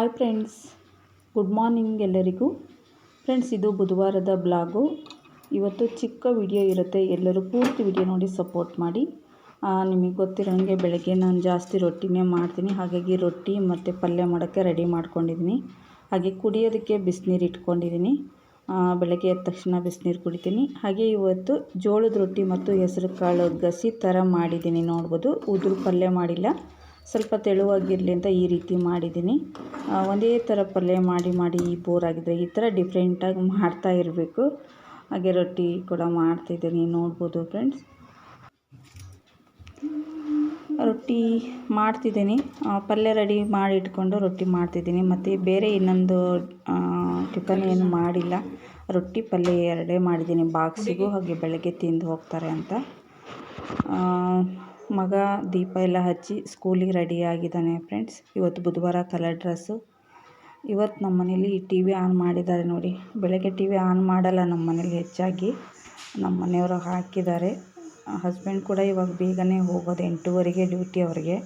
Hi friends good morning ಎಲ್ಲರಿಗೂ. Friends ಇದು ಬುಧವಾರದ ಬ್ಲಾಗು. ಇವತ್ತು ಚಿಕ್ಕ ವಿಡಿಯೋ ಇರುತ್ತೆ. ಎಲ್ಲರೂ ಪೂರ್ತಿ ವಿಡಿಯೋ ನೋಡಿ ಸಪೋರ್ಟ್ ಮಾಡಿ. ನಿಮಗೆ ಗೊತ್ತಿರೋಂಗೆ ಬೆಳಗ್ಗೆ ನಾನು ಜಾಸ್ತಿ ರೊಟ್ಟಿನೇ ಮಾಡ್ತೀನಿ. ಹಾಗಾಗಿ ರೊಟ್ಟಿ ಮತ್ತು ಪಲ್ಯ ಮಾಡೋಕ್ಕೆ ರೆಡಿ ಮಾಡ್ಕೊಂಡಿದ್ದೀನಿ. ಹಾಗೆ ಕುಡಿಯೋದಕ್ಕೆ ಬಿಸಿನೀರು ಇಟ್ಕೊಂಡಿದ್ದೀನಿ. ಬೆಳಗ್ಗೆ ಎದ್ದ ತಕ್ಷಣ ಬಿಸಿನೀರು ಕುಡಿತೀನಿ. ಹಾಗೆ ಇವತ್ತು ಜೋಳದ ರೊಟ್ಟಿ ಮತ್ತು ಹೆಸರು ಕಾಳು ಗಸಿ ಥರ ಮಾಡಿದ್ದೀನಿ ನೋಡ್ಬೋದು. ಉದುರು ಪಲ್ಯ ಮಾಡಿಲ್ಲ. ಸ್ವಲ್ಪ ತೆಳುವಾಗಿರಲಿ ಅಂತ ಈ ರೀತಿ ಮಾಡಿದ್ದೀನಿ. ಒಂದೇ ಥರ ಪಲ್ಯ ಮಾಡಿ ಮಾಡಿ ಬೋರ್ ಆಗಿದೆ ಈ ಥರ ಡಿಫ್ರೆಂಟಾಗಿ ಮಾಡ್ತಾ ಇರಬೇಕು. ಹಾಗೆ ರೊಟ್ಟಿ ಕೂಡ ಮಾಡ್ತಿದ್ದೀನಿ, ನೋಡ್ಬೋದು ಫ್ರೆಂಡ್ಸ್ ರೊಟ್ಟಿ ಮಾಡ್ತಿದ್ದೀನಿ. ಪಲ್ಯ ರೆಡಿ ಮಾಡಿ ಇಟ್ಕೊಂಡು ರೊಟ್ಟಿ ಮಾಡ್ತಿದ್ದೀನಿ. ಮತ್ತು ಬೇರೆ ಇನ್ನೊಂದು ಟಿಫನ್ ಏನು ಮಾಡಿಲ್ಲ. ರೊಟ್ಟಿ ಪಲ್ಯ ಎರಡೇ ಮಾಡಿದ್ದೀನಿ. ಬಾಕ್ಸಿಗೂ ಹಾಗೆ ಬೆಳಗ್ಗೆ ತಿಂದು ಹೋಗ್ತಾರೆ ಅಂತ. ಮಗ ದೀಪ ಎಲ್ಲ ಹಚ್ಚಿ ಸ್ಕೂಲಿಗೆ ರೆಡಿ ಆಗಿದ್ದಾನೆ ಫ್ರೆಂಡ್ಸ್. ಇವತ್ತು ಬುಧವಾರ ಕಲರ್ ಡ್ರೆಸ್ಸು. ಇವತ್ತು ನಮ್ಮ ಮನೇಲಿ ಟಿ ವಿ ಆನ್ ಮಾಡಿದ್ದಾರೆ ನೋಡಿ. ಬೆಳಗ್ಗೆ ಟಿ ವಿ ಆನ್ ಮಾಡಲ್ಲ ನಮ್ಮ ಮನೇಲಿ ಹೆಚ್ಚಾಗಿ. ನಮ್ಮ ಮನೆಯವರು ಹಾಕಿದ್ದಾರೆ. ಹಸ್ಬೆಂಡ್ ಕೂಡ ಇವಾಗ ಬೇಗನೆ ಹೋಗೋದು ಎಂಟೂವರೆಗೆ ಡ್ಯೂಟಿ ಅವ್ರಿಗೆ.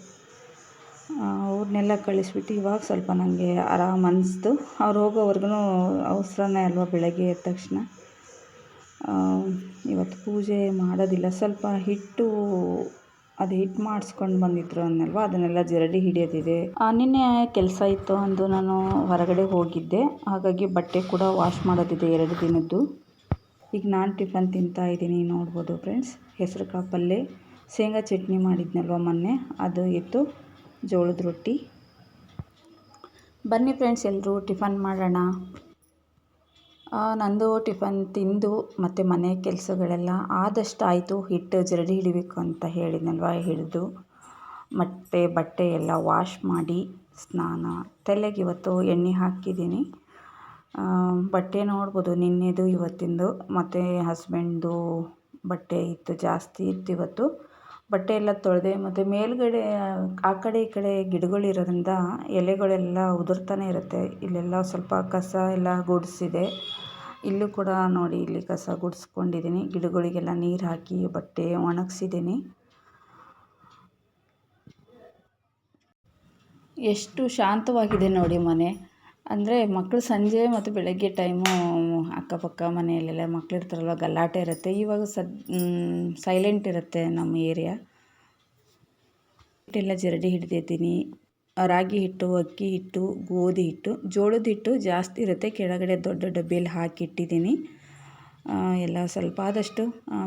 ಅವ್ರನ್ನೆಲ್ಲ ಕಳಿಸ್ಬಿಟ್ಟು ಇವಾಗ ಸ್ವಲ್ಪ ನನಗೆ ಆರಾಮ ಅನ್ನಿಸ್ತು ಅವ್ರು ಹೋಗೋವರೆಗೂ ಅವಸರನೇ ಅಲ್ವಾ ಬೆಳಗ್ಗೆ ಎದ್ದ ತಕ್ಷಣ. ಇವತ್ತು ಪೂಜೆ ಮಾಡೋದಿಲ್ಲ. ಸ್ವಲ್ಪ ಹಿಟ್ಟು ಅದು ಹಿಟ್ಟು ಮಾಡಿಸ್ಕೊಂಡು ಬಂದಿದ್ರು ಅನ್ನಲ್ವ? ಅದನ್ನೆಲ್ಲ ಜರಡಿ ಹಿಡಿಯೋದಿದೆ. ನಿನ್ನೆ ಕೆಲಸ ಇತ್ತು ಅಂದು ನಾನು ಹೊರಗಡೆ ಹೋಗಿದ್ದೆ. ಹಾಗಾಗಿ ಬಟ್ಟೆ ಕೂಡ ವಾಶ್ ಮಾಡೋದಿದೆ ಎರಡು ದಿನದ್ದು. ಈಗ ನಾನು ಟಿಫನ್ ತಿಂತಾ ಇದ್ದೀನಿ, ನೋಡ್ಬೋದು ಫ್ರೆಂಡ್ಸ್. ಹೆಸರು ಕಾಳು ಪಲ್ಯ ಶೇಂಗಾ ಚಟ್ನಿ ಮಾಡಿದ್ನಲ್ವ ಮೊನ್ನೆ? ಅದು ಇತ್ತು ಜೋಳದ ರೊಟ್ಟಿ. ಬನ್ನಿ ಫ್ರೆಂಡ್ಸ್ ಎಲ್ಲರೂ ಟಿಫನ್ ಮಾಡೋಣ. ನಂದು ಟಿಫನ್ ತಿಂದು ಮತ್ತು ಮನೆ ಕೆಲಸಗಳೆಲ್ಲ ಆದಷ್ಟು ಆಯಿತು ಹಿಟ್ಟು ಜರಡಿ ಹಿಡಿಬೇಕು ಅಂತ ಹೇಳಿದ್ನಲ್ವ ಹಿಡಿದು. ಮತ್ತು ಬಟ್ಟೆ ಎಲ್ಲ ವಾಶ್ ಮಾಡಿ ಸ್ನಾನ. ತಲೆಗೆ ಇವತ್ತು ಎಣ್ಣೆ ಹಾಕಿದ್ದೀನಿ. ಬಟ್ಟೆ ನೋಡ್ಬೋದು ನಿನ್ನೆದು ಇವತ್ತಿಂದು. ಮತ್ತು ಹಸ್ಬೆಂಡ್ದು ಬಟ್ಟೆ ಇತ್ತು ಜಾಸ್ತಿ ಇತ್ತು ಇವತ್ತು. ಬಟ್ಟೆ ಎಲ್ಲ ತೊಳೆದೆ ಮತ್ತು ಮೇಲುಗಡೆ, ಆ ಕಡೆ ಈ ಕಡೆ ಗಿಡಗಳಿರೋದ್ರಿಂದ ಎಲೆಗಳೆಲ್ಲ ಉದುರ್ತಾನೆ ಇರುತ್ತೆ. ಇಲ್ಲೆಲ್ಲ ಸ್ವಲ್ಪ ಕಸ ಎಲ್ಲ ಗುಡಿಸಿದೆ. ಇಲ್ಲೂ ಕೂಡ ನೋಡಿ ಇಲ್ಲಿ ಕಸ ಗುಡಿಸ್ಕೊಂಡಿದ್ದೀನಿ. ಗಿಡಗಳಿಗೆಲ್ಲ ನೀರು ಹಾಕಿ ಬಟ್ಟೆ ಒಣಗಿಸಿದ್ದೀನಿ. ಎಷ್ಟು ಶಾಂತವಾಗಿದೆ ನೋಡಿ ಮನೆ. ಅಂದರೆ ಮಕ್ಕಳು ಸಂಜೆ ಮತ್ತು ಬೆಳಗ್ಗೆ ಟೈಮು ಅಕ್ಕಪಕ್ಕ ಮನೆಯಲ್ಲೆಲ್ಲ ಮಕ್ಳು ಇರ್ತಾರಲ್ವ, ಗಲಾಟೆ ಇರುತ್ತೆ. ಇವಾಗ ಸದ್ ಸೈಲೆಂಟ್ ಇರುತ್ತೆ ನಮ್ಮ ಏರಿಯಾ ಹಿಟ್ಟೆಲ್ಲ ಜರಡಿ ಹಿಡ್ದಿದ್ದೀನಿ ರಾಗಿ ಹಿಟ್ಟು, ಅಕ್ಕಿ ಹಿಟ್ಟು, ಗೋಧಿ ಹಿಟ್ಟು, ಜೋಳದ ಹಿಟ್ಟು ಜಾಸ್ತಿ ಇರುತ್ತೆ. ಕೆಳಗಡೆ ದೊಡ್ಡ ಡಬ್ಬಿಯಲ್ಲಿ ಹಾಕಿಟ್ಟಿದ್ದೀನಿ ಎಲ್ಲ ಸ್ವಲ್ಪ ಆದಷ್ಟು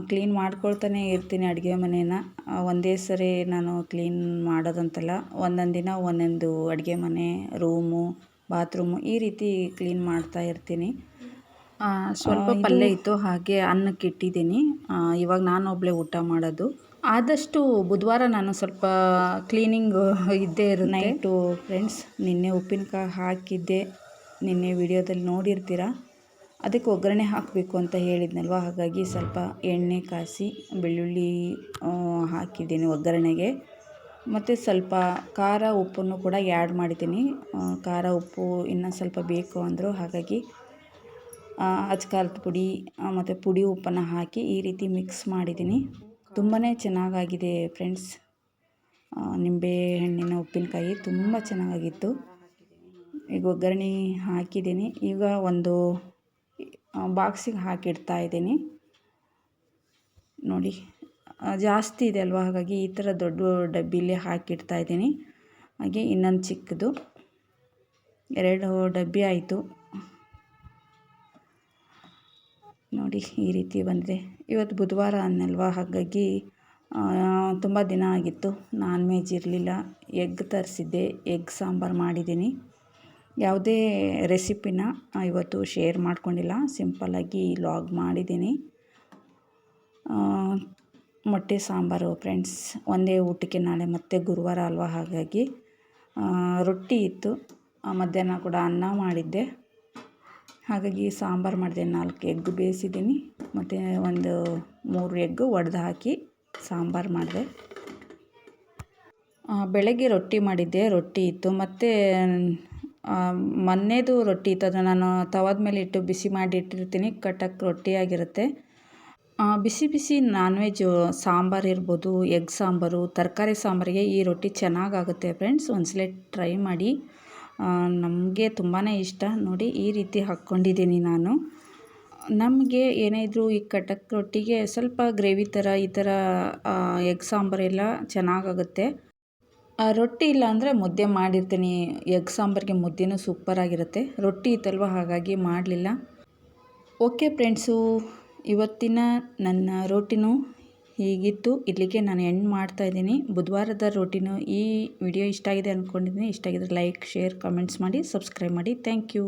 ಕ್ಲೀನ್ ಮಾಡ್ಕೊಳ್ತಾನೆ ಇರ್ತೀನಿ ಅಡುಗೆ ಮನೇನ. ಒಂದೇ ಸರಿ ನಾನು ಕ್ಲೀನ್ ಮಾಡೋದಂತಲ್ಲ, ಒಂದೊಂದು ದಿನ ಒಂದೊಂದು ಅಡುಗೆ ಮನೆ ರೂಮು ಬಾತ್ರೂಮು ಈ ರೀತಿ ಕ್ಲೀನ್ ಮಾಡ್ತಾ ಇರ್ತೀನಿ. ಸ್ವಲ್ಪ ಪಲ್ಯ ಇತ್ತು ಹಾಗೆ ಅನ್ನಕ್ಕೆ ಇಟ್ಟಿದ್ದೀನಿ. ಇವಾಗ ನಾನು ಒಬ್ಬಳೇ ಊಟ ಮಾಡೋದು. ಆದಷ್ಟು ಬುಧವಾರ ನಾನು ಸ್ವಲ್ಪ ಕ್ಲೀನಿಂಗ್ ಇದ್ದೇ ಇರುತ್ತೆ. ನೈಟು ಫ್ರೆಂಡ್ಸ್ ನಿನ್ನೆ ಉಪ್ಪಿನಕಾಯಿ ಹಾಕಿದ್ದೆ. ನಿನ್ನೆ ವಿಡಿಯೋದಲ್ಲಿ ನೋಡಿರ್ತೀರ? ಅದಕ್ಕೆ ಒಗ್ಗರಣೆ ಹಾಕಬೇಕು ಅಂತ ಹೇಳಿದ್ನಲ್ವ? ಹಾಗಾಗಿ ಸ್ವಲ್ಪ ಎಣ್ಣೆ ಕಾಯಿಸಿ ಬೆಳ್ಳುಳ್ಳಿ ಹಾಕಿದ್ದೀನಿ ಒಗ್ಗರಣೆಗೆ. ಮತ್ತು ಸ್ವಲ್ಪ ಖಾರ ಉಪ್ಪನ್ನು ಕೂಡ ಆ್ಯಡ್ ಮಾಡಿದ್ದೀನಿ. ಖಾರ ಉಪ್ಪು ಇನ್ನೂ ಸ್ವಲ್ಪ ಬೇಕು ಅಂದರು. ಹಾಗಾಗಿ ಅಚ್ಕಾರದ ಪುಡಿ ಮತ್ತು ಪುಡಿ ಉಪ್ಪನ್ನು ಹಾಕಿ ಈ ರೀತಿ ಮಿಕ್ಸ್ ಮಾಡಿದ್ದೀನಿ. ತುಂಬಾ ಚೆನ್ನಾಗಾಗಿದೆ ಫ್ರೆಂಡ್ಸ್ ನಿಂಬೆ ಹಣ್ಣಿನ ಉಪ್ಪಿನಕಾಯಿ ತುಂಬ ಚೆನ್ನಾಗಾಗಿತ್ತು ಈಗ ಒಗ್ಗರಣೆ ಹಾಕಿದ್ದೀನಿ. ಈಗ ಒಂದು ಬಾಕ್ಸಿಗೆ ಹಾಕಿಡ್ತಾ ಇದ್ದೀನಿ. ನೋಡಿ. ಜಾಸ್ತಿ ಇದೆ ಅಲ್ವಾ? ಹಾಗಾಗಿ ಈ ಥರ ದೊಡ್ಡ ಡಬ್ಬಿಲಿ ಹಾಕಿಡ್ತಾ ಇದ್ದೀನಿ. ಹಾಗೆ ಇನ್ನೊಂದು ಚಿಕ್ಕದು. ಎರಡು ಡಬ್ಬಿ ಆಯಿತು. ನೋಡಿ, ಈ ರೀತಿ ಬಂದಿದೆ. ಇವತ್ತು ಬುಧವಾರ ಅನ್ನಲ್ವಾ? ಹಾಗಾಗಿ ತುಂಬ ದಿನ ಆಗಿತ್ತು. ನಾನ್ ವೆಜ್ ಇರಲಿಲ್ಲ. ಎಗ್ ತರಿಸಿದ್ದೆ. ಎಗ್ ಸಾಂಬಾರು ಮಾಡಿದ್ದೀನಿ. ಯಾವುದೇ ರೆಸಿಪಿನ ಇವತ್ತು ಶೇರ್ ಮಾಡ್ಕೊಂಡಿಲ್ಲ. ಸಿಂಪಲ್ಲಾಗಿ ಲಾಗ್ ಮಾಡಿದ್ದೀನಿ. ಮೊಟ್ಟೆ, ಸಾಂಬಾರು ಫ್ರೆಂಡ್ಸ್ ಒಂದೇ ಊಟಕ್ಕೆ ನಾಳೆ ಮತ್ತೆ ಗುರುವಾರ ಅಲ್ವಾ? ಹಾಗಾಗಿ ರೊಟ್ಟಿ ಇತ್ತು. ಮಧ್ಯಾಹ್ನ ಕೂಡ ಅನ್ನ ಮಾಡಿದ್ದೆ. ಹಾಗಾಗಿ ಸಾಂಬಾರು ಮಾಡಿದೆ. ನಾಲ್ಕು ಎಗ್ ಬೇಯಿಸಿದ್ದೀನಿ. ಮತ್ತು ಒಂದು ಮೂರು ಎಗ್ ಒಡೆದು ಹಾಕಿ ಸಾಂಬಾರು ಮಾಡಿದೆ. ಬೆಳಗ್ಗೆ ರೊಟ್ಟಿ ಮಾಡಿದ್ದೆ. ರೊಟ್ಟಿ ಇತ್ತು. ಮತ್ತು ಮೊನ್ನೆದು ರೊಟ್ಟಿ ಇತ್ತು. ಅದನ್ನು ನಾನು ತವದ ಮೇಲೆ ಇಟ್ಟು ಬಿಸಿ ಮಾಡಿ ಇಟ್ಟಿರ್ತೀನಿ. ರೊಟ್ಟಿ ರೊಟ್ಟಿಯಾಗಿರುತ್ತೆ ಬಿಸಿ ಬಿಸಿ ನಾನ್ ವೆಜ್ ಸಾಂಬಾರು ಇರ್ಬೋದು ಎಗ್ ಸಾಂಬಾರು, ತರಕಾರಿ ಸಾಂಬಾರಿಗೆ ಈ ರೊಟ್ಟಿ ಚೆನ್ನಾಗಾಗುತ್ತೆ ಫ್ರೆಂಡ್ಸ್ ಒಂದ್ಸಲ ಟ್ರೈ ಮಾಡಿ. ನಮಗೆ ತುಂಬಾ ಇಷ್ಟ. ನೋಡಿ, ಈ ರೀತಿ ಹಾಕ್ಕೊಂಡಿದ್ದೀನಿ ನಾನು. ನಮಗೆ ಏನೇ ಈ ಕಟಕ್ ರೊಟ್ಟಿಗೆ ಸ್ವಲ್ಪ ಗ್ರೇವಿ ಥರ, ಈ ಥರ ಎಗ್ ಸಾಂಬಾರೆಲ್ಲ ಚೆನ್ನಾಗಾಗುತ್ತೆ. ರೊಟ್ಟಿ ಇಲ್ಲ ಅಂದರೆ ಮುದ್ದೆ ಮಾಡಿರ್ತೀನಿ. ಎಗ್ ಸಾಂಬಾರಿಗೆ ಮುದ್ದೆನೂ ಸೂಪರಾಗಿರುತ್ತೆ ರೊಟ್ಟಿ ಇತ್ತಲ್ವ, ಹಾಗಾಗಿ ಮಾಡಲಿಲ್ಲ. ಓಕೆ ಫ್ರೆಂಡ್ಸು ಇವತ್ತಿನ ನನ್ನ ರೋಟಿನೂ ಹೀಗಿತ್ತು. ಇಲ್ಲಿಗೆ ನಾನು ಎಂಡ್ ಮಾಡ್ತಾ ಇದ್ದೀನಿ. ಬುಧವಾರದ ರೋಟಿನೂ ಈ ವಿಡಿಯೋ ಇಷ್ಟ ಆಗಿದೆ ಅಂದ್ಕೊಂಡಿದ್ದೀನಿ ಇಷ್ಟ ಆಗಿದ್ರೆ ಲೈಕ್ ಶೇರ್ ಕಮೆಂಟ್ಸ್ ಮಾಡಿ ಸಬ್ಸ್ಕ್ರೈಬ್ ಮಾಡಿ. Thank you